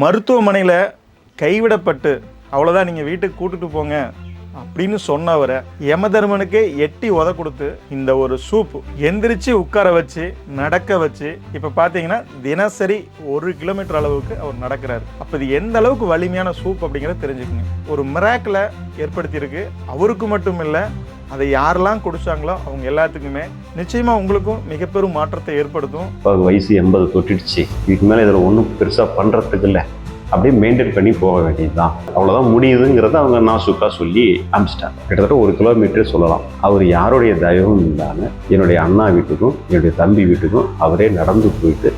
மருத்துவமனையில் கைவிடப்பட்டு அவ்வளோதான் நீங்கள் வீட்டுக்கு கூட்டுட்டு போங்க அப்படின்னு சொன்னவரை யமதர்மனுக்கு எட்டி உத கொடுத்து இந்த ஒரு சூப் எந்திரிச்சு உட்கார வச்சு நடக்க வச்சு இப்போ பார்த்தீங்கன்னா தினசரி ஒரு கிலோமீட்டர் அளவுக்கு அவர் நடக்கிறாரு. அப்போ இது எந்த அளவுக்கு வலிமையான சூப் அப்படிங்கிறத தெரிஞ்சுக்கங்க. ஒரு மிராக்கில் ஏற்படுத்தியிருக்கு. அவருக்கு மட்டும் இல்லை அதை யாரெல்லாம் குடிச்சாங்களோ அவங்க எல்லாத்துக்குமே நிச்சயமாக உங்களுக்கும் மிகப்பெரும் மாற்றத்தை ஏற்படுத்தும். இப்போ வயசு எண்பது தொட்டிடுச்சு. இதுக்கு மேலே இதில் ஒன்றும் பெருசாக பண்ணுறதுக்கு இல்லை. அப்படியே மெயின்டைன் பண்ணி போக வேண்டியது தான் அவ்வளோதான் முடியுதுங்கிறத அவங்க நாசுக்காக சொல்லி அனுப்பிச்சிட்டாங்க. கிட்டத்தட்ட ஒரு கிலோமீட்டர் சொல்லலாம். அவர் யாருடைய தயவும் இல்லாமல் என்னுடைய அண்ணா வீட்டுக்கும் என்னுடைய தம்பி வீட்டுக்கும் அவரே நடந்து போயிட்டு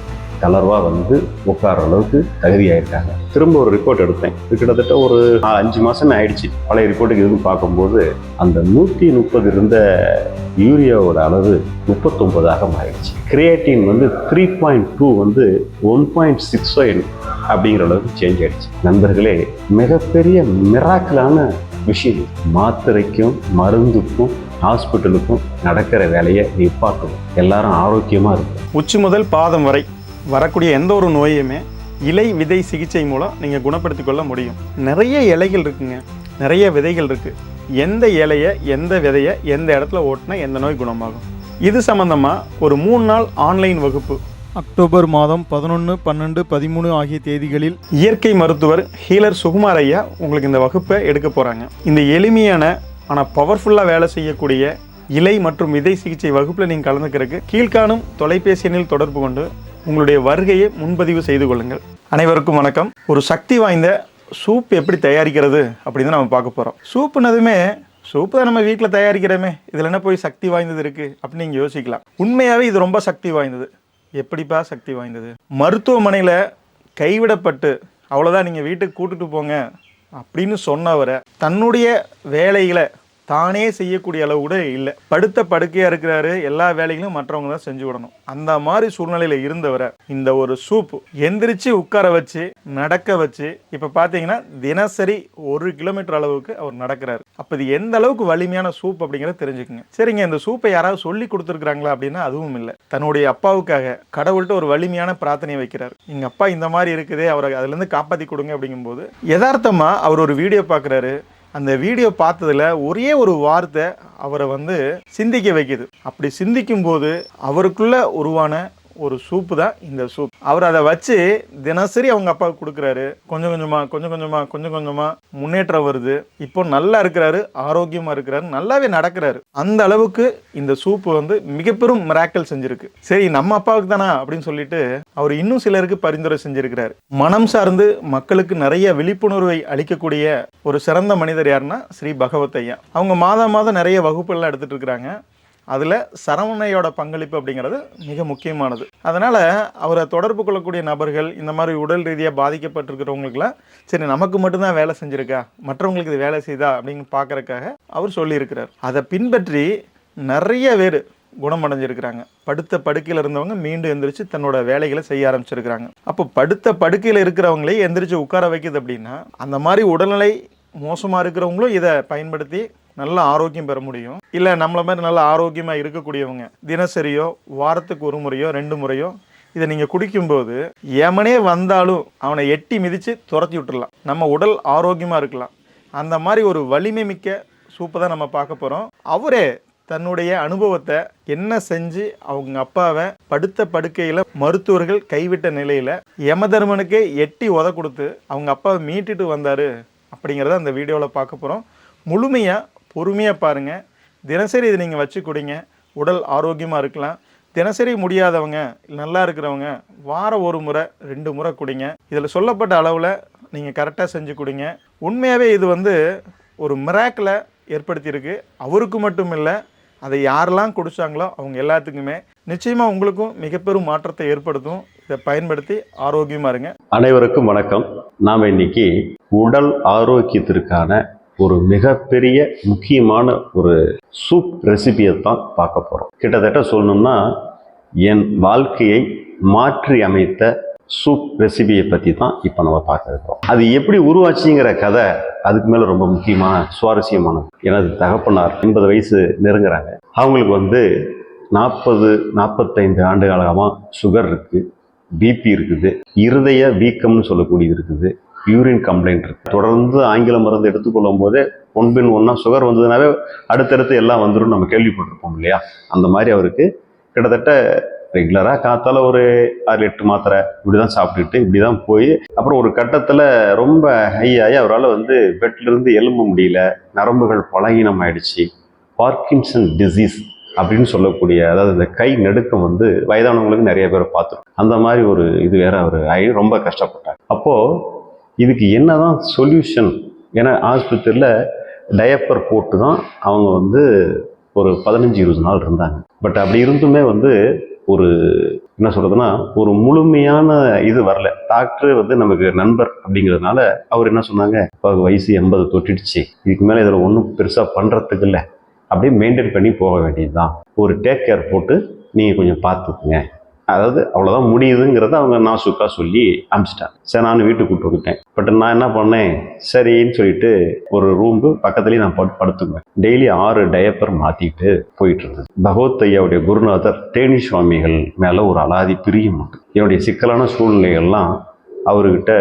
தளர்வாக வந்து உட்கார அளவுக்கு தகுதியாயிருக்காங்க. திரும்ப ஒரு ரிப்போர்ட் எடுத்தேன். இது கிட்டத்தட்ட ஒரு அஞ்சு மாதமே ஆயிடுச்சு. பழைய ரிப்போர்ட்டுக்கு எதுவும் பார்க்கும்போது அந்த நூற்றி முப்பது இருந்த யூரியாவோட அளவு முப்பத்தொன்பதாக மாறிடுச்சு. கிரியேட்டின் வந்து த்ரீ பாயிண்ட் டூ வந்து ஒன் பாயிண்ட் சிக்ஸ் அப்படிங்கிற அளவுக்கு சேஞ்ச் ஆயிடுச்சு. நண்பர்களே மிகப்பெரிய மிராக்கலான விஷயம். மாத்திரைக்கும் மருந்துக்கும் ஹாஸ்பிட்டலுக்கும் நடக்கிற வேலையை நிப்பாட்டணும் எல்லாரும் ஆரோக்கியமாக இருக்கும் உச்சி முதல் பாதம் வரை வரக்கூடிய எந்த ஒரு நோயுமே இலை விதை சிகிச்சை மூலம் நீங்கள் குணப்படுத்திக் கொள்ள முடியும். நிறைய இலைகள் இருக்குங்க. நிறைய விதைகள் இருக்கு. எந்த இலையை எந்த விதையை எந்த இடத்துல ஓட்டினா எந்த நோய் குணமாகும். இது சம்பந்தமாக ஒரு மூணு நாள் ஆன்லைன் வகுப்பு. அக்டோபர் மாதம் பதினொன்று பன்னெண்டு பதிமூணு ஆகிய தேதிகளில் இயற்கை மருத்துவர் ஹீலர் சுகுமார் ஐயா உங்களுக்கு இந்த வகுப்பை எடுக்க போகிறாங்க இந்த எளிமையான ஆனால் பவர்ஃபுல்லாக வேலை செய்யக்கூடிய இலை மற்றும் விதை சிகிச்சை வகுப்பில் நீங்கள் கலந்துக்கிறதுக்கு கீழ்காணும் தொலைபேசி எண்ணில் தொடர்பு கொண்டு உங்களுடைய வருகையை முன்பதிவு செய்து கொள்ளுங்கள். அனைவருக்கும் வணக்கம். ஒரு சக்தி வாய்ந்த சூப் எப்படி தயாரிக்கிறது அப்படின்னு தான் நம்ம பார்க்க போகிறோம் சூப்புனதுமே சூப்பு தான் நம்ம வீட்டில் தயாரிக்கிறோமே. இதில் என்ன போய் சக்தி வாய்ந்தது இருக்குது அப்படின்னு நீங்கள் யோசிக்கலாம். உண்மையாகவே இது ரொம்ப சக்தி வாய்ந்தது. எப்படிப்பா சக்தி வாய்ந்தது? மருத்துவமனையில் கைவிடப்பட்டு அவ்வளோதான் நீங்கள் வீட்டுக்கு கூட்டிட்டு போங்க அப்படின்னு சொன்னவரை தன்னுடைய வேலைகளை தானே செய்யக்கூடிய அளவு கூட இல்லை. படுத்த படுக்கையாக இருக்கிறாரு எல்லா வேலைகளும் மற்றவங்க தான் செஞ்சு விடணும். அந்த மாதிரி சூழ்நிலையில் இருந்தவரை இந்த ஒரு சூப் எந்திரிச்சு உட்கார வச்சு நடக்க வச்சு இப்போ பார்த்தீங்கன்னா தினசரி ஒரு கிலோமீட்டர் அளவுக்கு அவர் நடக்கிறாரு. அப்போ இது எந்த அளவுக்கு வலிமையான சூப் அப்படிங்கிறத தெரிஞ்சுக்குங்க. சரிங்க இந்த சூப்பை யாராவது சொல்லி கொடுத்துருக்குறாங்களா அப்படின்னா அதுவும் இல்லை. தன்னுடைய அப்பாவுக்காக கடவுள்கிட்ட ஒரு வலிமையான பிரார்த்தனை வைக்கிறார். எங்கள் அப்பா இந்த மாதிரி இருக்குதே அவரை அதுலேருந்து காப்பாற்றி கொடுங்க அப்படிங்கும்போது யதார்த்தமாக அவர் ஒரு வீடியோ பார்க்குறாரு அந்த வீடியோ பார்த்ததுல ஒரே ஒரு வார்த்தை அவரை வந்து சிந்திக்க வைக்குது. அப்படி சிந்திக்கும் போது உருவான ஒரு சூப்பு தான் இந்த சூப் அவர் அதை வச்சு தினசரி அவங்க அப்பாவுக்கு கொடுக்குறாரு. கொஞ்சம் கொஞ்சமாக கொஞ்சம் கொஞ்சமாக கொஞ்சம் கொஞ்சமாக முன்னேற்றம் வருது. இப்போ நல்லா இருக்கிறாரு ஆரோக்கியமாக இருக்கிறாரு நல்லாவே நடக்கிறாரு. அந்த அளவுக்கு இந்த சூப்பு வந்து மிகப்பெரும் மிராக்கல் செஞ்சிருக்கு. சரி நம்ம அப்பாவுக்கு தானா அப்படின்னு சொல்லிட்டு அவர் இன்னும் சிலருக்கு பரிந்துரை செஞ்சிருக்கிறாரு. மனம் சார்ந்து மக்களுக்கு நிறைய விழிப்புணர்வை அளிக்கக்கூடிய ஒரு சிறந்த மனிதர் யாருன்னா ஸ்ரீ பகவத் ஐயா. அவங்க மாதம் மாதம் நிறைய வகுப்புகள்லாம் எடுத்துட்டு இருக்கிறாங்க. அதில் சரவணையோட பங்களிப்பு அப்படிங்கிறது மிக முக்கியமானது. அதனால் அவரை தொடர்பு கொள்ளக்கூடிய நபர்கள் இந்த மாதிரி உடல் ரீதியாக பாதிக்கப்பட்டிருக்கிறவங்களுக்குலாம் சரி நமக்கு மட்டும்தான் வேலை செஞ்சுருக்கா? மற்றவங்களுக்கு இது வேலை செய்தா? அப்படின்னு பார்க்கறக்காக அவர் சொல்லியிருக்கிறார். அதை பின்பற்றி நிறைய பேர் குணமடைஞ்சிருக்கிறாங்க. படுத்த படுக்கையில் இருந்தவங்க மீண்டும் எந்திரிச்சு தன்னோட வேலைகளை செய்ய ஆரம்பிச்சிருக்கிறாங்க. அப்போ படுத்த படுக்கையில் இருக்கிறவங்களே எந்திரிச்சு உட்கார வைக்குது அப்படின்னா அந்த மாதிரி உடல்நிலை மோசமாக இருக்கிறவங்களும் இதை பயன்படுத்தி நல்ல ஆரோக்கியம் பெற முடியும். இல்லை நம்மளை மாதிரி நல்ல ஆரோக்கியமாக இருக்கக்கூடியவங்க தினசரியோ வாரத்துக்கு ஒரு முறையோ ரெண்டு முறையோ இதை நீங்கள் குடிக்கும்போது எமனே வந்தாலும் அவனை எட்டி மிதித்து துரத்தி விட்டுடலாம் நம்ம உடல் ஆரோக்கியமாக இருக்கலாம். அந்த மாதிரி ஒரு வலிமை மிக்க சூப்பை தான் நம்ம பார்க்க போகிறோம் அவரே தன்னுடைய அனுபவத்தை என்ன செஞ்சு அவங்க அப்பாவை படுத்த படுக்கையில் மருத்துவர்கள் கைவிட்ட நிலையில் யமதர்மனுக்கு எட்டி உத கொடுத்து அவங்க அப்பாவை மீட்டுட்டு வந்தார் அப்படிங்கிறத அந்த வீடியோவில் பார்க்க போகிறோம் முழுமையாக பொறுமையாக பாருங்கள் தினசரி இதை நீங்கள் வச்சு கொடுங்க. உடல் ஆரோக்கியமாக இருக்கலாம். தினசரி முடியாதவங்க நல்லா இருக்கிறவங்க வாரம் ஒரு முறை ரெண்டு முறை குடிங்க. இதில் சொல்லப்பட்ட அளவில் நீங்கள் கரெக்டாக செஞ்சு கொடுங்க. உண்மையாகவே இது வந்து ஒரு மிராக்கில் ஏற்படுத்தியிருக்கு. அவருக்கு மட்டும் இல்லை அதை யாரெல்லாம் குடித்தாங்களோ அவங்க எல்லாத்துக்குமே நிச்சயமாக உங்களுக்கும் மிகப்பெரும் மாற்றத்தை ஏற்படுத்தும். இதை பயன்படுத்தி ஆரோக்கியமாக இருங்க. அனைவருக்கும் வணக்கம். நாம் இன்னைக்கு உடல் ஆரோக்கியத்திற்கான ஒரு மிகப்பெரிய முக்கியமான ஒரு சூப் ரெசிபியை தான் பார்க்க போகிறோம் கிட்டத்தட்ட சொல்லணும்னா என் வாழ்க்கையை மாற்றி அமைத்த சூப் ரெசிபியை பற்றி தான் இப்போ நம்ம பார்க்க இருக்கிறோம். அது எப்படி உருவாச்சுங்கிற கதை அதுக்கு மேலே ரொம்ப முக்கியமான சுவாரஸ்யமானது எனது தகப்பனார் எண்பது வயசு நெருங்குறாங்க. அவங்களுக்கு வந்து நாற்பது நாற்பத்தைந்து ஆண்டு காலமாக சுகர் இருக்குது பிபி இருக்குது இருதய வீக்கம்னு சொல்லக்கூடியது இருக்குது. யூரின் கம்ப்ளைண்ட் இருக்குது தொடர்ந்து ஆங்கில மருந்து எடுத்துக்கொள்ளும் போதே ஒன்பின் ஒன்றா சுகர் வந்ததுனாவே அடுத்தடுத்து எல்லாம் வந்துடும் நம்ம கேள்விப்பட்டிருப்போம் இல்லையா? அந்த மாதிரி அவருக்கு கிட்டத்தட்ட ரெகுலராக காத்தால ஒரு ஆறு எட்டு மாத்திரை இப்படி தான் சாப்பிட்டுட்டு இப்படி தான் போய் அப்புறம் ஒரு கட்டத்தில் ரொம்ப ஹை ஆகி அவரால் வந்து பெட்லேருந்து எலும்ப முடியல நரம்புகள் பலகீனம் ஆயிடுச்சு பார்க்கின்சன் டிசீஸ் அப்படின்னு சொல்லக்கூடிய அதாவது இந்த கை நடுக்கம் வந்து வயதானவங்களுக்கு நிறைய பேர் பார்த்துரும். அந்த மாதிரி ஒரு இது வேற அவர் ஆகி ரொம்ப கஷ்டப்பட்டார். அப்போது இதுக்கு என்ன தான் சொல்யூஷன் ஏன்னா ஆஸ்பத்திரியில் டயப்பர் போட்டு தான் அவங்க வந்து ஒரு பதினஞ்சு இருபது நாள் இருந்தாங்க. பட் அப்படி இருந்துமே வந்து ஒரு என்ன சொல்கிறதுனா ஒரு முழுமையான இது வரல. டாக்டர் வந்து நமக்கு நண்பர் அப்படிங்கிறதுனால அவர் என்ன சொன்னாங்க இப்போ வயசு எண்பது தொட்டிடுச்சு. இதுக்கு மேலே இதில் ஒன்றும் பெருசாக பண்ணுறதுக்கு இல்லை. அப்படியே மெயின்டைன் பண்ணி போக வேண்டியதுதான். ஒரு டேக் கேர் போட்டு நீங்கள் கொஞ்சம் பார்த்துக்குங்க. அதாவது அவ்வளோதான் முடியுதுங்கிறத அவங்க நான் சுக்கா சொல்லி அமிச்சிட்டாங்க சரி நான் வீட்டுக்கு கூப்பிட்டு வந்துட்டேன். பட் நான் என்ன பண்ணேன்? சரின்னு சொல்லிட்டு ஒரு ரூம்பு பக்கத்துலேயே நான் படு படுத்துக்குவேன். டெய்லி ஆறு டயப்பர் மாற்றிட்டு போயிட்டு இருந்தேன் பகவத் ஐயாவுடைய குருநாதர் தேனி சுவாமிகள் மேலே ஒரு அலாதி பிரியம் உண்டு. என்னுடைய சிக்கலான சூழ்நிலைகள்லாம் அவர்கிட்ட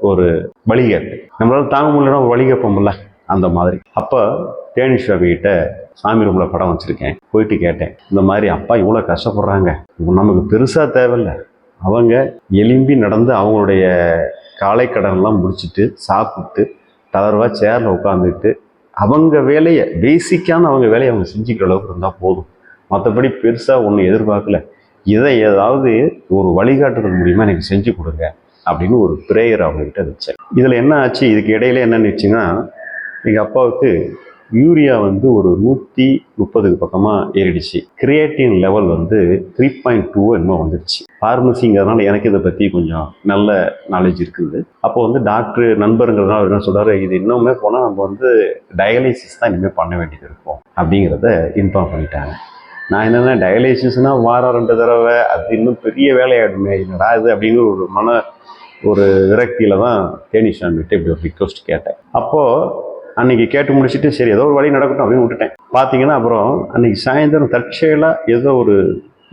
ஒரு வழி நம்மளால் நம்மளால தாங்க முடியலன்னா ஒரு வழி கேட்போம்ல அந்த மாதிரி. அப்போ தேனி சுவாமிகிட்ட சாமி ரூமில் படம் வச்சுருக்கேன். போயிட்டு கேட்டேன். இந்த மாதிரி அப்பா இவ்வளோ கஷ்டப்படுறாங்க. நமக்கு பெருசாக தேவையில்ல. அவங்க எலும்பி நடந்து அவங்களுடைய காலை கடன்லாம் முடிச்சுட்டு சாப்பிட்டு தளர்வாக சேரில் உட்காந்துட்டு அவங்க வேலையை பேசிக்கான அவங்க வேலையை அவங்க செஞ்சுக்கிற அளவுக்கு இருந்தால் போதும். மற்றபடி பெருசாக ஒன்றும் எதிர்பார்க்கல. இதை ஏதாவது ஒரு வழிகாட்டுறது மூலியமாக எனக்கு செஞ்சு கொடுங்க அப்படின்னு ஒரு பிரேயர் அவங்ககிட்ட வச்சேன். இதில் என்ன ஆச்சு? இதுக்கு இடையில என்ன வச்சுன்னா எங்கள் அப்பாவுக்கு யூரியா வந்து ஒரு நூற்றி முப்பதுக்கு பக்கமாக ஏறிடுச்சு. கிரியேட்டின் லெவல் வந்து த்ரீ பாயிண்ட் டூ என்னமோ வந்துடுச்சு. ஃபார்மசிங்கிறதுனால எனக்கு இதை பற்றி கொஞ்சம் நல்ல நாலேஜ் இருக்குது. அப்போ வந்து டாக்டர் நண்பருங்கிறதுனால அவர் என்ன சொல்கிறாரு இது இன்னுமே போனால் நம்ம வந்து டயாலிசிஸ் தான் இனிமேல் பண்ண வேண்டியது இருக்கும் அப்படிங்கிறத இன்ஃபார்ம் பண்ணிட்டாங்க. நான் என்னென்ன டயாலிசிஸ்னால் வாரம் ரெண்டு தடவை அது இன்னும் பெரிய வேலையாயிடுமே என்னடா இது அப்படின்னு ஒரு மன ஒரு விரக்தியில் தான் தேனிஷான் விட்டு இப்படி ஒரு ரிக்வஸ்ட் கேட்டேன். அப்போது அன்னைக்கு கேட்டு முடிச்சுட்டு சரி ஏதோ ஒரு வழி நடக்கட்டும் அப்படின்னு விட்டுட்டேன். பார்த்தீங்கன்னா அப்புறம் அன்றைக்கி சாயந்தரம் தற்செயலாக ஏதோ ஒரு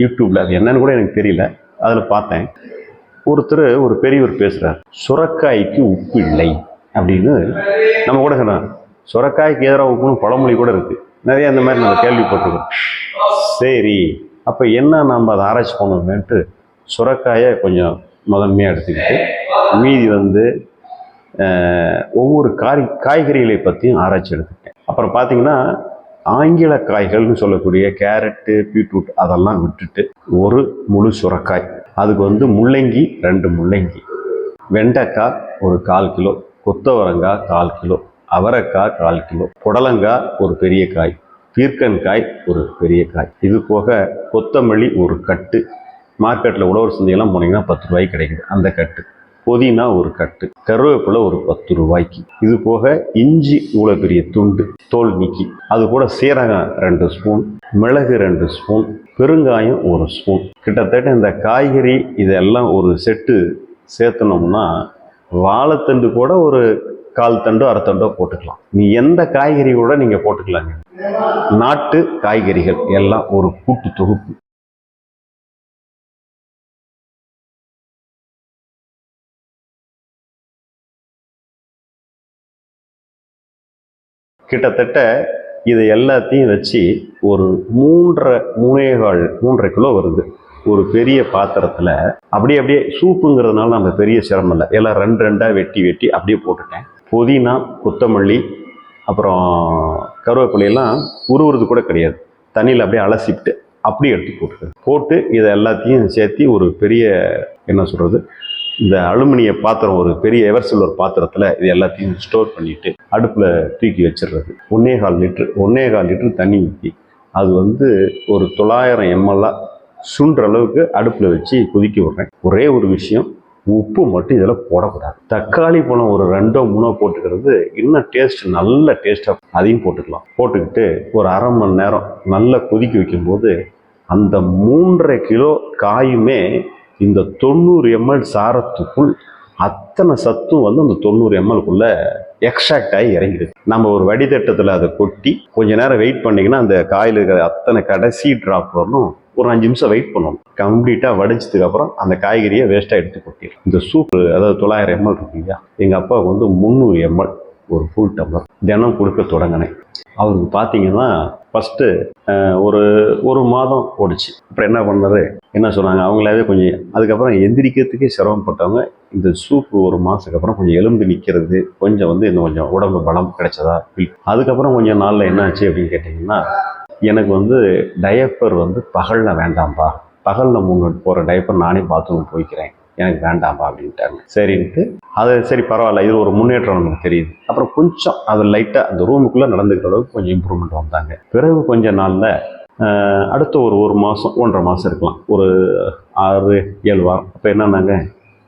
யூடியூப்ல அது என்னன்னு கூட எனக்கு தெரியல அதில் பார்த்தேன். ஒருத்தர் ஒரு பெரியவர் பேசுகிறார் சுரக்காய்க்கு உப்பு இல்லை அப்படின்னு நம்ம கூட சொன்னார். சுரக்காய்க்கு எதிராக உப்புன்னு பழமொழி கூட இருக்குது நிறைய அந்த மாதிரி நம்ம கேள்விப்பட்டிருக்கோம். சரி அப்போ என்ன நம்ம அதை ஆராய்ச்சி பண்ணணுமேன்ட்டு சுரக்காயை கொஞ்சம் முதன்மையாக எடுத்துக்கிட்டு மீதி வந்து ஒவ்வொரு காய் காய்கறிகளை பற்றியும் ஆராய்ச்சி எடுத்துக்கிட்டேன். அப்புறம் பார்த்தீங்கன்னா ஆங்கில காய்கள்னு சொல்லக்கூடிய கேரட்டு பீட்ரூட் அதெல்லாம் விட்டுட்டு ஒரு முழு சுரக்காய். அதுக்கு வந்து முள்ளங்கி ரெண்டு முள்ளங்கி. வெண்டைக்காய் ஒரு கால் கிலோ. கொத்தவரங்காய் கால் கிலோ. அவரைக்காய் கால் கிலோ. புடலங்காய் ஒரு பெரிய காய். பீர்க்கன்காய் ஒரு பெரிய காய். இது போக கொத்தமல்லி ஒரு கட்டு. மார்க்கெட்டில் உழவர் சந்தையெல்லாம் போனீங்கன்னா பத்து ரூபாய்க்கு கிடைக்குது. அந்த கட்டு. புதினா ஒரு கட்டு கருவேப்பிலை ஒரு பத்து ரூபாய்க்கு. இது போக இஞ்சி இவ்வளோ பெரிய துண்டு தோல் நீக்கி. அது கூட சீரகம் ரெண்டு ஸ்பூன் மிளகு ரெண்டு ஸ்பூன் பெருங்காயம் ஒரு ஸ்பூன். கிட்டத்தட்ட இந்த காய்கறி இதெல்லாம் ஒரு செட்டு சேர்த்தனோம்னா வாழைத்தண்டு கூட ஒரு கால் தண்டோ அரை தண்டோ போட்டுக்கலாம். நீ எந்த காய்கறி கூட நீங்கள் போட்டுக்கலாங்க. நாட்டு காய்கறிகள் எல்லாம் ஒரு கூட்டு தொகுப்பு. கிட்டத்தட்ட இது எல்லாத்தையும் வச்சு ஒரு மூன்றரை மூணேகால் மூன்றரை கிலோ வருது. ஒரு பெரிய பாத்திரத்தில். அப்படியே அப்படியே சூப்புங்கிறதுனால நம்ம பெரிய சிரமம் இல்லை. எல்லாம் ரெண்டு ரெண்டாக வெட்டி வெட்டி அப்படியே போட்டுட்டேன். புதினா கொத்தமல்லி அப்புறம் கருவேப்பிலையெல்லாம் உருவுறது கூட கிடையாது. தண்ணியில் அப்படியே அலசிட்டு அப்படியே எடுத்து போட்டுருது போட்டு இதை எல்லாத்தையும் சேர்த்து ஒரு பெரிய என்ன சொல்கிறது இந்த அலுமினிய பாத்திரம் ஒரு பெரிய எவர்சில்வர் பாத்திரத்தில் இது எல்லாத்தையும் ஸ்டோர் பண்ணிட்டு அடுப்பில் தூக்கி வச்சிடுறது. ஒன்னே கால் லிட்டர் ஒன்னே கால் லிட்டர் தண்ணி ஊற்றி அது வந்து ஒரு தொள்ளாயிரம் எம்எல்லாக சுன்ற அளவுக்கு அடுப்பில் வச்சு கொதிக்க விடுறேன். ஒரே ஒரு விஷயம் உப்பு மட்டும் இதில் போடக்கூடாது. தக்காளி பழம் ஒரு ரெண்டோ மூணோ போட்டுக்கிறது இன்னும் டேஸ்ட் நல்ல டேஸ்ட்டாக அதையும் போட்டுக்கலாம். போட்டுக்கிட்டு ஒரு அரை மணி நேரம் நல்லா கொதிக்க வைக்கும்போது அந்த மூன்றரை கிலோ காயுமே இந்த தொண்ணூறு எம்எல் சாரத்துக்குள் அத்தனை சத்தும் வந்து அந்த தொண்ணூறு எம்எல்குள்ள எக்ஸ்ட்ராக்ட் ஆகி இறங்கிடுது. நம்ம ஒரு வடிதட்டத்தில் அதை கொட்டி கொஞ்ச நேரம் வெயிட் பண்ணிங்கன்னா அந்த காயில் இருக்கிற அத்தனை கடைசி ட்ராப் வரணும். ஒரு அஞ்சு நிமிஷம் வெயிட் பண்ணணும். கம்ப்ளீட்டாக வடிச்சதுக்கு அப்புறம் அந்த காய்கறியை வேஸ்ட்டாக எடுத்து கொட்டிடும் இந்த சூப்பு அதாவது தொள்ளாயிரம் எம்எல் இருக்கு இல்லையா? எங்கள் அப்பாவுக்கு வந்து முந்நூறு எம்எல் ஒரு ஃபுல் டம்ளர் தினம் கொடுக்க தொடங்கினேன். அவருக்கு பார்த்தீங்கன்னா ஃபஸ்ட்டு ஒரு ஒரு மாதம் ஓடிச்சு. அப்புறம் என்ன பண்ணாரு என்ன சொன்னாங்க? அவங்களாவே கொஞ்சம் அதுக்கப்புறம் எந்திரிக்கிறதுக்கே சிரமப்பட்டவங்க இந்த சூப்பு ஒரு மாதத்துக்கு அப்புறம் கொஞ்சம் எலும்பு நிற்கிறது கொஞ்சம் வந்து இன்னும் கொஞ்சம் உடம்பு பலம் கிடைச்சதா? அதுக்கப்புறம் கொஞ்சம் நாளில் என்ன ஆச்சு அப்படின்னு கேட்டிங்கன்னா எனக்கு வந்து டயப்பர் வந்து பகலில் வேண்டாம்ப்பா. பகலில் முன்னாடி போகிற டயப்பர் நானே பாத்ரூம் போய்க்கிறேன். எனக்கு வேண்டாம்ப்பா அப்படின்ட்டாங்க. சரின்ட்டு அது சரி பரவாயில்ல. இது ஒரு முன்னேற்றம் நமக்கு தெரியுது. அப்புறம் கொஞ்சம் அது லைட்டாக அந்த ரூமுக்குள்ளே நடந்துக்கிற அளவுக்கு கொஞ்சம் இம்ப்ரூவ்மெண்ட் வந்தாங்க. பிறகு கொஞ்ச நாளில் அடுத்த ஒரு ஒரு மாதம் ஒன்றரை மாதம் இருக்கலாம். ஒரு ஆறு ஏழு வாரம். அப்போ என்னன்னாங்க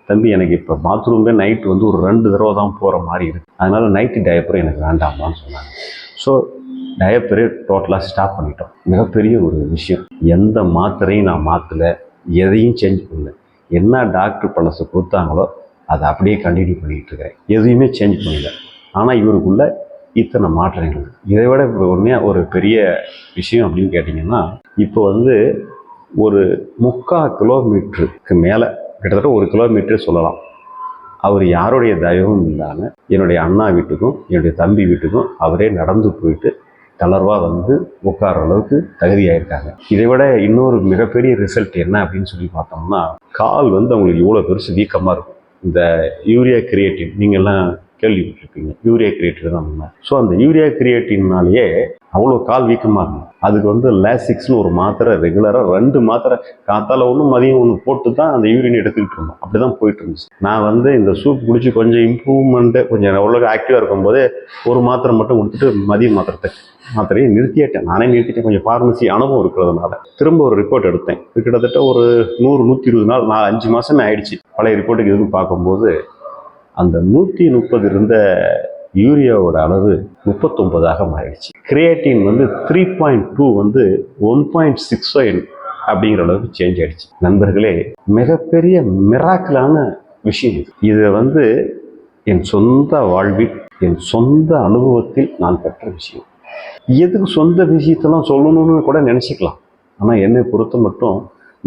தம்பி எனக்கு இப்போ பாத்ரூமே நைட் வந்து ஒரு ரெண்டு தடவை தான் போகிற மாதிரி இருக்குது அதனால் நைட்டு டயப்பர் எனக்கு வேண்டாமான்னு சொன்னாங்க. ஸோ டயப்பரே டோட்டலாக ஸ்டாப் பண்ணிட்டோம். மிகப்பெரிய ஒரு விஷயம். எந்த மாத்திரையும் நான் மாற்றலை எதையும் சேஞ்ச் பண்ணல. என்ன டாக்டர் பழசை கொடுத்தாங்களோ அதை அப்படியே கண்டினியூ பண்ணிகிட்டு இருக்கிறேன். எதையுமே சேஞ்ச் பண்ணல. ஆனால் இவருக்குள்ளே இத்தனை மாற்றங்கள். இதை விட இப்போ உண்மையாக ஒரு பெரிய விஷயம் அப்படின்னு கேட்டிங்கன்னா இப்போ வந்து ஒரு முக்கால் கிலோமீட்டருக்கு மேலே கிட்டத்தட்ட ஒரு கிலோமீட்டர் சொல்லலாம். அவர் யாருடைய தயவும் இல்லாமல் என்னுடைய அண்ணா வீட்டுக்கும் என்னுடைய தம்பி வீட்டுக்கும் அவரே நடந்து போயிட்டு தளர்வாக வந்து உட்கார அளவுக்கு தகுதியாயிருக்காங்க. இதை விட இன்னொரு மிகப்பெரிய ரிசல்ட் என்ன அப்படின்னு சொல்லி பார்த்தோம்னா கால் வந்து அவங்களுக்கு இவ்வளோ பெருசு வீக்கமாக இருக்கும். இந்த யூரியா கிரியேட்டின் நீங்கள்லாம் கேள்விப்பட்டிருப்பீங்க. யூரியா கிரியேட்டின் தான் உண்மை ஸோ அந்த யூரியா கிரியேட்டின்னாலேயே அவ்வளோ கால் வீக்கமாக இருக்கும். அதுக்கு வந்து லேசிக்ஸ்னு ஒரு மாத்திரை ரெகுலராக ரெண்டு மாத்திரை. காத்தால் ஒன்று மதியம் ஒன்று போட்டு தான் அந்த யூரின் எடுத்துக்கிட்டு இருந்தோம். அப்படி தான் போயிட்டு இருந்துச்சு. நான் வந்து இந்த சூப் குடிச்சு கொஞ்சம் இம்ப்ரூவ்மெண்ட்டு கொஞ்சம் அவ்வளோ ஆக்டிவாக இருக்கும்போது ஒரு மாத்திரை மட்டும் கொடுத்துட்டு மதிய மாத்திரத்தை மாத்திரையை நிறுத்திட்டேன். நானே நிறுத்திட்டேன். கொஞ்சம் ஃபார்மசி அனுபவம் இருக்கிறதுனால. திரும்ப ஒரு ரிப்போர்ட் எடுத்தேன். கிட்டத்தட்ட ஒரு நூறு நூற்றி இருபது நாள் நான் அஞ்சு மாதமே ஆயிடுச்சு. பழைய ரிப்போர்ட்டுக்கு எதுவும் பார்க்கும்போது அந்த நூற்றி முப்பது இருந்த யூரியாவோட அளவு முப்பத்தொன்பதாக மாறிடுச்சு. கிரியேட்டின் வந்து த்ரீ பாயிண்ட் டூ வந்து ஒன் பாயிண்ட் சிக்ஸ் ஃபைவ் அப்படிங்கிற அளவுக்கு சேஞ்ச் ஆயிடுச்சு. நண்பர்களே மிகப்பெரிய மிராக்கலான விஷயம் இது. இதை வந்து என் சொந்த வாழ்வில் என் சொந்த அனுபவத்தில் நான் பெற்ற விஷயம். எதுக்கு சொந்த விஷயத்தெல்லாம் சொல்லணும்னு கூட நினச்சிக்கலாம். ஆனால் என்னை பொறுத்த மட்டும்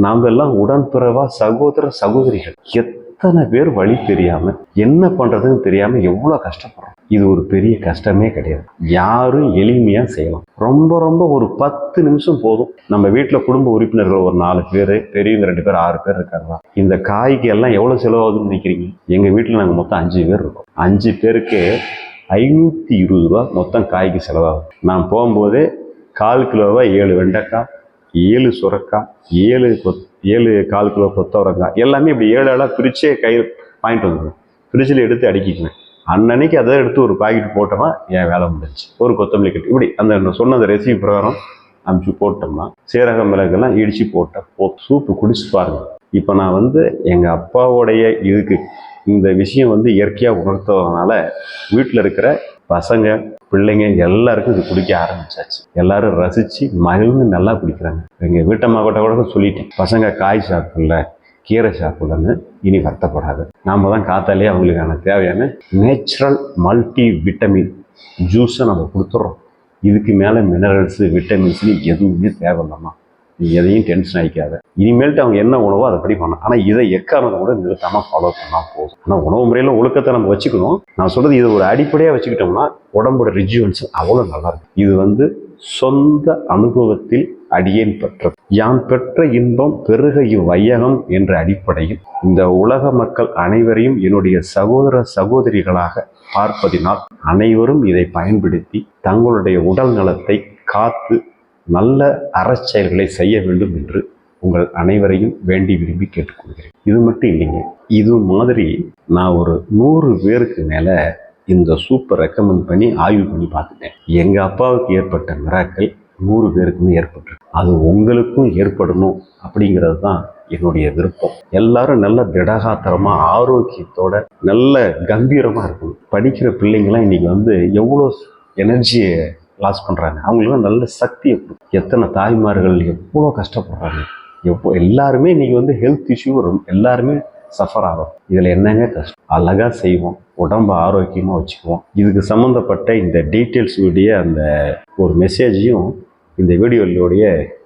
நாம் எல்லாம் உடன்பிறவா சகோதர சகோதரிகள். எத்தனை பேர் வழி தெரியாமல் என்ன பண்ணுறதுன்னு தெரியாமல் எவ்வளோ கஷ்டப்படுறோம். இது ஒரு பெரிய கஷ்டமே கிடையாது. யாரும் எளிமையாக செய்யலாம். ரொம்ப ரொம்ப ஒரு பத்து நிமிஷம் போதும். நம்ம வீட்டில் குடும்ப உறுப்பினர்கள் ஒரு நாலு பேர் பெரியவங்க ரெண்டு பேர் ஆறு பேர் இருக்காங்களா? இந்த காய்க்கு எல்லாம் எவ்வளோ செலவாகுதுன்னு நினைக்கிறீங்க? எங்கள் வீட்டில் நாங்கள் மொத்தம் அஞ்சு பேர் இருக்கோம். அஞ்சு பேருக்கு ஐநூற்றி இருபது ரூபா மொத்தம் காய்க்கு செலவாகும். நான் போகும்போதே கால் கிலோவா ஏழு வெண்டைக்காய் ஏழு சுரக்காய் ஏழு கொத் ஏழு கால் கிலோ கொத்தவரங்காய் எல்லாமே இப்படி ஏழு ஆளாக பிரிச்சே கையில் வாங்கிட்டு வந்துடுவேன். ஃப்ரிட்ஜில் எடுத்து அடுக்கிக்குவேன். அன்னன்னைக்கு அதை எடுத்து ஒரு பாக்கெட் போட்டோமா என் வேலை முடிஞ்சு ஒரு கொத்தமல்லி கட்டு. இப்படி அந்த சொன்ன அந்த ரெசிபி பிரகாரம் அமுச்சு போட்டோம்னா சீரக மிளகெல்லாம் இடித்து போட்டால் போ சூப்பு குடிச்சு பாருங்கள் இப்போ நான் வந்து எங்கள் அப்பாவோடைய இதுக்கு இந்த விஷயம் வந்து இயற்கையாக உணர்த்ததுனால வீட்டில் இருக்கிற பசங்க பிள்ளைங்க எல்லாருக்கும் இது குடிக்க ஆரம்பிச்சாச்சு. எல்லாரும் ரசித்து மகிழ்ந்து நல்லா குடிக்கிறாங்க. எங்கள் வீட்டம்மா கிட்ட கூட சொல்லிட்டேன் பசங்க காய் சாப்பிடல கீரை சாப்பிடலன்னு இனி வருத்தப்படாது. நாம் தான் காத்தாலே அவங்களுக்கான தேவையான நேச்சுரல் மல்டி விட்டமின் ஜூஸை நம்ம கொடுத்துட்றோம் இதுக்கு மேலே மினரல்ஸு விட்டமின்ஸ்னு எதுவுமே தேவையில்லம்மா நீ எதையும் டென்ஷன் ஆகிக்காத இனிமேல்ட்டு அவங்க என்ன உணவோ அதை படி பண்ணணும். ஆனால் இதை எக்காரணம் கூட நிறுத்தாமல் ஃபாலோ பண்ணால் போதும். ஆனால் உணவு முறையில் ஒழுக்கத்தை நம்ம வச்சுக்கணும். நான் சொல்கிறது இது ஒரு அடிப்படையாக வச்சுக்கிட்டோம்னா உடம்போட ரிஜுவன்ஸ் அவ்வளோ நல்லாயிருக்கும். இது வந்து சொந்த அனுபவத்தில் அடியேன் பெற்றது. யான் பெற்ற இன்பம் பெருக இவ்வையகம் என்ற அடிப்படையில் இந்த உலக மக்கள் அனைவரையும் என்னுடைய சகோதர சகோதரிகளாக பார்ப்பதினால் அனைவரும் இதை பயன்படுத்தி தங்களுடைய உடல் நலத்தை காத்து நல்ல அறச்செயல்களை செய்ய வேண்டும் என்று உங்கள் அனைவரையும் வேண்டி விரும்பி கேட்டுக்கொள்கிறேன். இது மட்டும் இல்லைங்க இது மாதிரி நான் ஒரு நூறு பேருக்கு மேலே இந்த சூப்பை ரெக்கமெண்ட் பண்ணி ஆய்வு பண்ணி பார்த்துட்டேன். எங்கள் அப்பாவுக்கு ஏற்பட்ட மிராக்கள் நூறு பேருக்குமே ஏற்பட்டிருக்கு. அது உங்களுக்கும் ஏற்படணும் அப்படிங்கிறது தான் என்னுடைய விருப்பம். எல்லாரும் நல்ல திடகாத்திரமாக ஆரோக்கியத்தோட நல்ல கம்பீரமாக இருக்கணும். படிக்கிற பிள்ளைங்களாம் இன்னைக்கு வந்து எவ்வளோ எனர்ஜியை லாஸ் பண்ணுறாங்க அவங்களுக்கு நல்ல சக்தியை கொடுக்கும். எத்தனை தாய்மார்கள் எவ்வளோ கஷ்டப்படுறாங்க. எப்போ எல்லாருமே இன்னைக்கு வந்து ஹெல்த் இஷ்யூ எல்லாருமே சஃபர் ஆகும். இதில் என்னங்க கஷ்டம்? அழகாக செய்வோம். உடம்பு ஆரோக்கியமாக வச்சுக்குவோம். இதுக்கு சம்மந்தப்பட்ட இந்த டீட்டெயில்ஸ் உடைய அந்த ஒரு மெசேஜையும் இந்த வீடியோடைய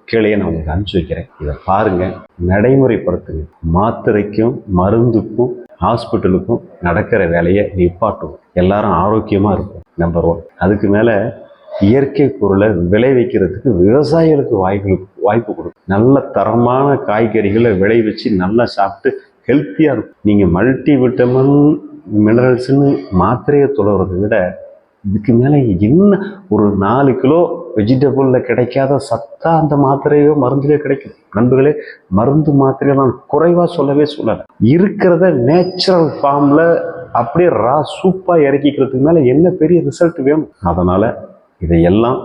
கீழே நான் உங்களுக்கு அனுப்பிச்சி வைக்கிறேன். இதை பாருங்கள் நடைமுறைப்படுத்துங்க. மாத்திரைக்கும் மருந்துக்கும் ஹாஸ்பிட்டலுக்கும் நடக்கிற வேலையை நிப்பாட்டும் எல்லாரும் ஆரோக்கியமாக இருக்கும் நம்பர் ஒன் அதுக்கு மேலே இயற்கை பொருளை விளைவிக்கிறதுக்கு விவசாயிகளுக்கு வாய்ப்பு வாய்ப்பு கொடுக்கும். நல்ல தரமான காய்கறிகளை விளைவிச்சு நல்லா சாப்பிட்டு ஹெல்த்தியாக இருக்கும். நீங்கள் மல்டி விட்டமின் மினரல்ஸ்னு மாத்திரையை தொழுறதை விட இதுக்கு மேலே என்ன ஒரு நாலு கிலோ வெஜிடபிளில் கிடைக்காத சத்தா அந்த மாத்திரையோ மருந்துலேயோ கிடைக்கும். நண்பர்களே மருந்து மாத்திரையை நான் குறைவாக சொல்லவே சொல்லலை. இருக்கிறத நேச்சுரல் ஃபார்மில் அப்படியே ரா சூப்பாக இறக்கிக்கிறதுக்கு மேலே என்ன பெரிய ரிசல்ட் வேணும்? அதனால் இதையெல்லாம்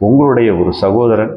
உங்களுடைய ஒரு சகோதரன்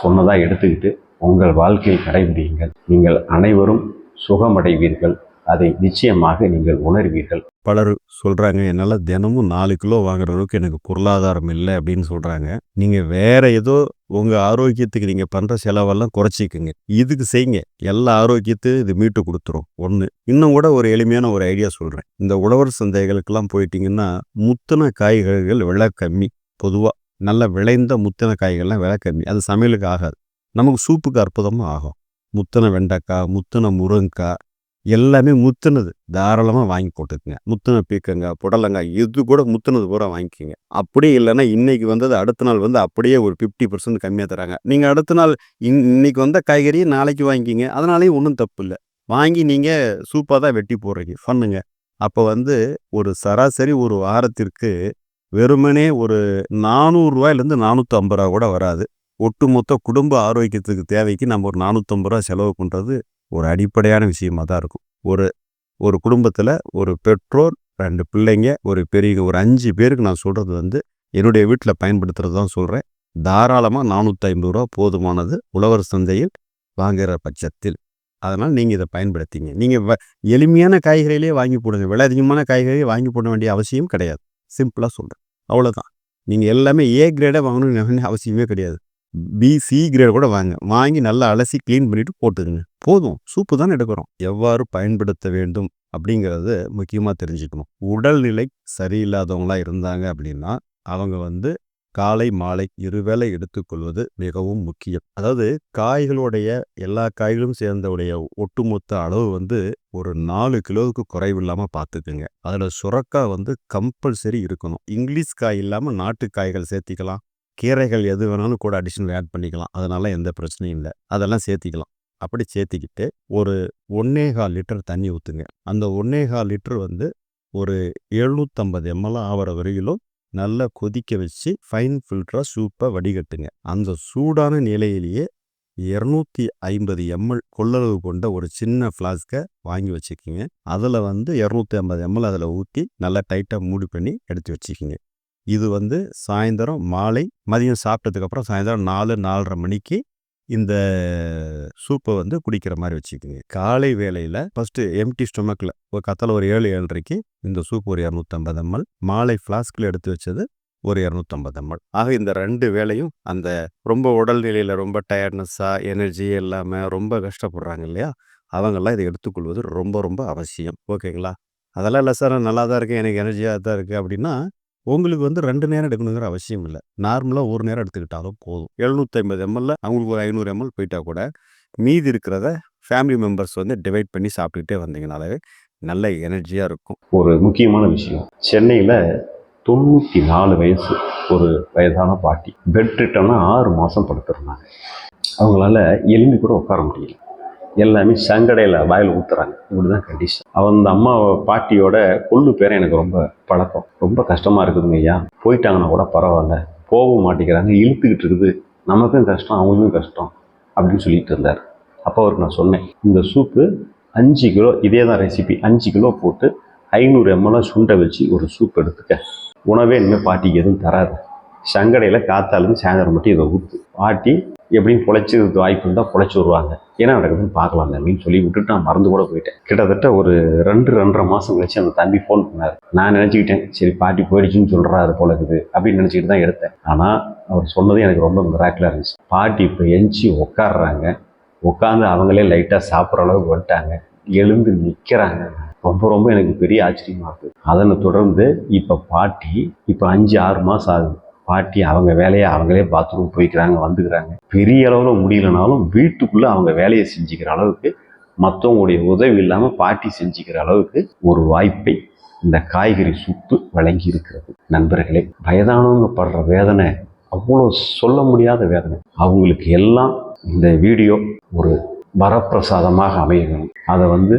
சொன்னதாக எடுத்துக்கிட்டு உங்கள் வாழ்க்கையில் கடைபிடியுங்கள் நீங்கள் அனைவரும் சுகமடைவீர்கள். அதை நிச்சயமாக நீங்கள் உணர்வீர்கள். பலர் சொல்கிறாங்க என்னால் தினமும் நாலு கிலோ வாங்குற அளவுக்கு எனக்கு பொருளாதாரம் இல்லை அப்படின்னு சொல்கிறாங்க நீங்கள் வேற ஏதோ உங்கள் ஆரோக்கியத்துக்கு நீங்கள் பண்ணுற செலவெல்லாம் குறைச்சிக்குங்க. இதுக்கு செய்யுங்க. எல்லா ஆரோக்கியத்தையும் இது மீட்டு கொடுத்துரும். ஒன்று இன்னும் கூட ஒரு எளிமையான ஒரு ஐடியா சொல்கிறேன் இந்த உழவர் சந்தைகளுக்கெல்லாம் போயிட்டீங்கன்னா முத்தின காய்கறிகள் விலை கம்மி. பொதுவாக நல்ல விளைந்த முத்தின காய்கள்லாம் விலை கம்மி. அது சமையலுக்கு ஆகாது. நமக்கு சூப்புக்கு அற்புதமாக ஆகும். முத்தின வெண்டைக்காய் முத்தின முருங்கைக்காய் எல்லாமே முத்துனது. தாராளமாக வாங்கி போட்டுக்குங்க. முத்தின பீக்கங்காய் புடலங்காய் இது கூட முத்துனது பூரா வாங்கிக்கோங்க. அப்படியே இல்லைன்னா இன்றைக்கி வந்தது அடுத்த நாள் வந்து அப்படியே ஒரு ஃபிஃப்டி பர்சன்ட் கம்மியாக தராங்க. நீங்கள் அடுத்த நாள் இன் இன்னைக்கு வந்த காய்கறியை நாளைக்கு வாங்கிக்கிங்க. அதனாலேயும் ஒன்றும் தப்பு இல்லை. வாங்கி நீங்கள் சூப்பாக தான் வெட்டி போடுறீங்க. பண்ணுங்க. அப்போ வந்து ஒரு சராசரி ஒரு வாரத்திற்கு வெறுமனே ஒரு நானூறுரூவாயிலேருந்து நானூற்றி ஐம்பது ரூபா கூட வராது. ஒட்டுமொத்த குடும்ப ஆரோக்கியத்துக்கு தேவைக்கு நம்ம ஒரு நானூற்றம்பது ரூபா செலவு பண்ணுறது ஒரு அடிப்படையான விஷயமா தான் இருக்கும். ஒரு ஒரு குடும்பத்தில் ஒரு பெற்றோர் ரெண்டு பிள்ளைங்க ஒரு பெரிய ஒரு அஞ்சு பேருக்கு நான் சொல்கிறது வந்து என்னுடைய வீட்டில் பயன்படுத்துகிறது தான் சொல்கிறேன் தாராளமாக நானூற்றி ஐம்பது ரூபா போதுமானது உழவர் சந்தையில் வாங்குகிற பட்சத்தில். அதனால் நீங்கள் இதை பயன்படுத்திங்க. நீங்கள் வ எளிமையான காய்கறிகளே வாங்கி போடுங்க. விலை அதிகமான காய்கறியை வாங்கி போட வேண்டிய அவசியம் கிடையாது. சிம்பிளாக சொல்கிறேன் அவ்வளோதான் நீங்கள் எல்லாமே ஏ கிரேடாக வாங்கணும்னு அவசியமே கிடையாது. பி சி கிரேட் கூட வாங்க. வாங்கி நல்லா அலசி க்ளீன் பண்ணிவிட்டு போட்டுக்குங்க. போதும். சூப்பு தான் எடுக்கிறோம். எவ்வாறு பயன்படுத்த வேண்டும் அப்படிங்கிறது முக்கியமாக தெரிஞ்சுக்கணும். உடல்நிலை சரியில்லாதவங்களாக இருந்தாங்க அப்படின்னா அவங்க வந்து காலை மாலை இருவேளை எடுத்துக்கொள்வது மிகவும் முக்கியம். அதாவது காய்களுடைய எல்லா காய்களும் சேர்ந்தவுடைய ஒட்டுமொத்த அளவு வந்து ஒரு நாலு கிலோவுக்கு குறைவில்லாமல் பார்த்துக்குங்க. அதில் சுரக்காய் வந்து கம்பல்சரி இருக்கணும். இங்கிலீஷ் காய் இல்லாமல் நாட்டு காய்கள் சேர்த்திக்கலாம். கீரைகள் எது வேணாலும் கூட அடிஷனல் ஆட் பண்ணிக்கலாம். அதனால எந்த பிரச்சனையும் இல்லை. அதெல்லாம் சேர்த்திக்கலாம். அப்படி சேர்த்திக்கிட்டு ஒரு ஒன்னேகால் லிட்டர் தண்ணி ஊற்றுங்க அந்த ஒன்னேகால் லிட்டர் வந்து ஒரு எழுநூற்றம்பது எம்எல் ஆகிற வரையிலும் நல்லா கொதிக்க வச்சு ஃபைன் ஃபில்டராக சூப்பை வடிகட்டுங்க. அந்த சூடான நிலையிலேயே இரநூத்தி ஐம்பது எம்எல் கொள்ளளவு கொண்ட ஒரு சின்ன ஃப்ளாஸ்கை வாங்கி வச்சுக்கிங்க. அதில் வந்து இரநூத்தி ஐம்பது எம்எல் அதில் ஊற்றி நல்லா டைட்டாக மூடி பண்ணி எடுத்து வச்சுக்கிங்க. இது வந்து சாயந்தரம் மாலை மதியம் சாப்பிட்டதுக்கப்புறம் சாயந்தரம் நாலு நாலரை மணிக்கு இந்த சூப்பை வந்து குடிக்கிற மாதிரி வச்சுக்கோங்க. காலை வேளையில் ஃபஸ்ட்டு எம்டி ஸ்டொமக்கில் ஒரு கத்தலை ஒரு ஏழு ஏழரைக்கு இந்த சூப் ஒரு இரநூத்தம்பது எம்எல் மாலை ஃப்ளாஸ்கில் எடுத்து வச்சது ஒரு இரநூத்தம்பது எம்எல். ஆக இந்த ரெண்டு வேலையும் அந்த ரொம்ப உடல்நிலையில் ரொம்ப டயர்ட்னஸ்ஸாக எனர்ஜி எல்லாமே ரொம்ப கஷ்டப்படுறாங்க இல்லையா? அவங்கெல்லாம் இதை எடுத்துக்கொள்வது ரொம்ப ரொம்ப அவசியம். ஓகேங்களா? அதெல்லாம் இல்லை சார் நல்லா தான் இருக்கேன் எனக்கு எனர்ஜியாக தான் இருக்குது அப்படின்னா உங்களுக்கு வந்து ரெண்டு நேரம் எடுக்கணுங்கிற அவசியம் இல்லை. நார்மலாக ஒரு நேரம் எடுத்துக்கிட்டாலும் போதும். எழுநூற்றி ஐம்பது எம்எல்ல அவங்களுக்கு ஒரு ஐநூறு எம்எல் போயிட்டா கூட மீதி இருக்கிறத ஃபேமிலி மெம்பர்ஸ் வந்து டிவைட் பண்ணி சாப்பிட்டுக்கிட்டே வந்தீங்கனாலே நல்ல எனர்ஜியாக இருக்கும். ஒரு முக்கியமான விஷயம். சென்னையில் தொண்ணூற்றி நாலு வயசு ஒரு வயதான பாட்டி. பெட் ரிட்டர்னா ஆறு மாதம் படுத்துருந்தாங்க. அவங்களால எலும்பி கூட உட்கார முடியல. எல்லாமே சங்கடையில் வாயில் ஊற்றுறாங்க இப்படி தான் கண்டிஷன் அவன் அந்த அம்மா பாட்டியோட கொள்ளு பேரை எனக்கு ரொம்ப பழக்கம். ரொம்ப கஷ்டமாக இருக்குதுங்க ஐயா. போயிட்டாங்கன்னா கூட பரவாயில்ல. போகவும் மாட்டேங்கிறாங்க இழுத்துக்கிட்டு இருக்குது. நமக்கும் கஷ்டம் அவங்களுக்கும் கஷ்டம் அப்படின்னு சொல்லிட்டு இருந்தார். அப்போ அவருக்கு நான் சொன்னேன். இந்த சூப்பு அஞ்சு கிலோ இதே தான் ரெசிபி அஞ்சு கிலோ போட்டு ஐநூறு எம்எல்லாம் சுண்டை வச்சு ஒரு சூப் எடுத்துக்க. உணவே இனிமேல் பாட்டிக்கு எதுவும் தராது. சங்கடையில் காத்தாலும் சாயந்தரம் மட்டும் இதை ஊற்று பாட்டி எப்படியும் பொழைச்சி வாய்ப்பு இருந்தால் பொழைச்சி வருவாங்க. என்ன நடக்குதுன்னு பார்க்கலாம் அப்படின்னு சொல்லி விட்டுட்டு நான் மறந்து கூட போயிட்டேன். கிட்டத்தட்ட ஒரு ரெண்டு ரெண்டரை மாதம் கழிச்சு அந்த தம்பி ஃபோன் பண்ணார். நான் நினச்சிக்கிட்டேன் சரி பாட்டி போயிடுச்சுன்னு சொல்கிறாரு போல இருக்குது அப்படின்னு நினச்சிக்கிட்டு தான் எடுத்தேன். ஆனால் அவர் சொன்னது எனக்கு ரொம்ப மிராக்கிளாக இருந்துச்சு. பாட்டி இப்போ எஞ்சி உட்காடுறாங்க உட்காந்து அவங்களே லைட்டாக சாப்பிட்ற அளவுக்கு வந்துட்டாங்க. எழுந்து நிற்கிறாங்க ரொம்ப ரொம்ப எனக்கு பெரிய ஆச்சரியமாக இருக்குது அதனை தொடர்ந்து இப்போ பாட்டி இப்போ அஞ்சு ஆறு மாதம் ஆகுது. பாட்டி அவங்க வேலையை அவங்களே பாத்ரூம் போய்க்கிறாங்க வந்துக்கிறாங்க. பெரிய அளவில் முடியலனாலும் வீட்டுக்குள்ளே அவங்க வேலையை செஞ்சுக்கிற அளவுக்கு மற்றவங்களுடைய உதவி இல்லாமல் பாட்டி செஞ்சுக்கிற அளவுக்கு ஒரு வாய்ப்பை இந்த காய்கறி சூப்பு வழங்கி இருக்கிறது நண்பர்களே வயதானவங்க படுற வேதனை அவ்வளோ சொல்ல முடியாத வேதனை. அவங்களுக்கு எல்லாம் இந்த வீடியோ ஒரு வரப்பிரசாதமாக அமையணும். அதை வந்து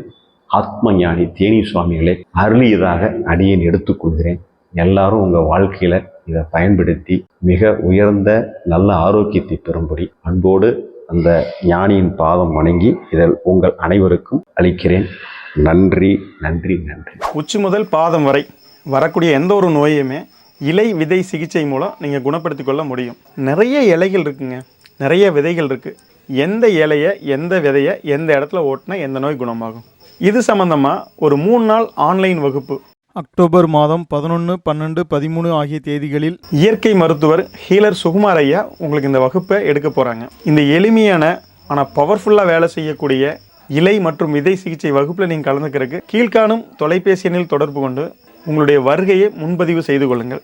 ஆத்ம ஞானி தேனி சுவாமிகளை அருளியதாக அடியேன் எடுத்துக்கொள்கிறேன். எல்லாரும் உங்கள் வாழ்க்கையில் இதை பயன்படுத்தி மிக உயர்ந்த நல்ல ஆரோக்கியத்தை பெறும்படி அன்போடு அந்த ஞானியின் பாதம் வணங்கி இதில் உங்கள் அனைவருக்கும் அளிக்கிறேன். நன்றி நன்றி நன்றி. உச்சி முதல் பாதம் வரை வரக்கூடிய எந்த ஒரு நோயுமே இலை விதை சிகிச்சை மூலம் நீங்கள் குணப்படுத்தி கொள்ள முடியும். நிறைய இலைகள் இருக்குங்க. நிறைய விதைகள் இருக்குது எந்த இலையை எந்த விதையை எந்த இடத்துல ஓட்டினா எந்த நோய் குணமாகும். இது சம்மந்தமாக ஒரு மூணு நாள் ஆன்லைன் வகுப்பு அக்டோபர் மாதம் பதினொன்று பன்னெண்டு பதிமூணு ஆகிய தேதிகளில் இயற்கை மருத்துவர் ஹீலர் சுகுமார் ஐயா உங்களுக்கு இந்த வகுப்பை எடுக்க போகிறாங்க இந்த எளிமையான ஆனால் பவர்ஃபுல்லாக வேலை செய்யக்கூடிய இலை மற்றும் விதை சிகிச்சை வகுப்பில் நீங்கள் கலந்துக்கிறதுக்கு கீழ்காணும் தொலைபேசி எண்ணில் தொடர்பு கொண்டு உங்களுடைய வருகையை முன்பதிவு செய்து கொள்ளுங்கள்.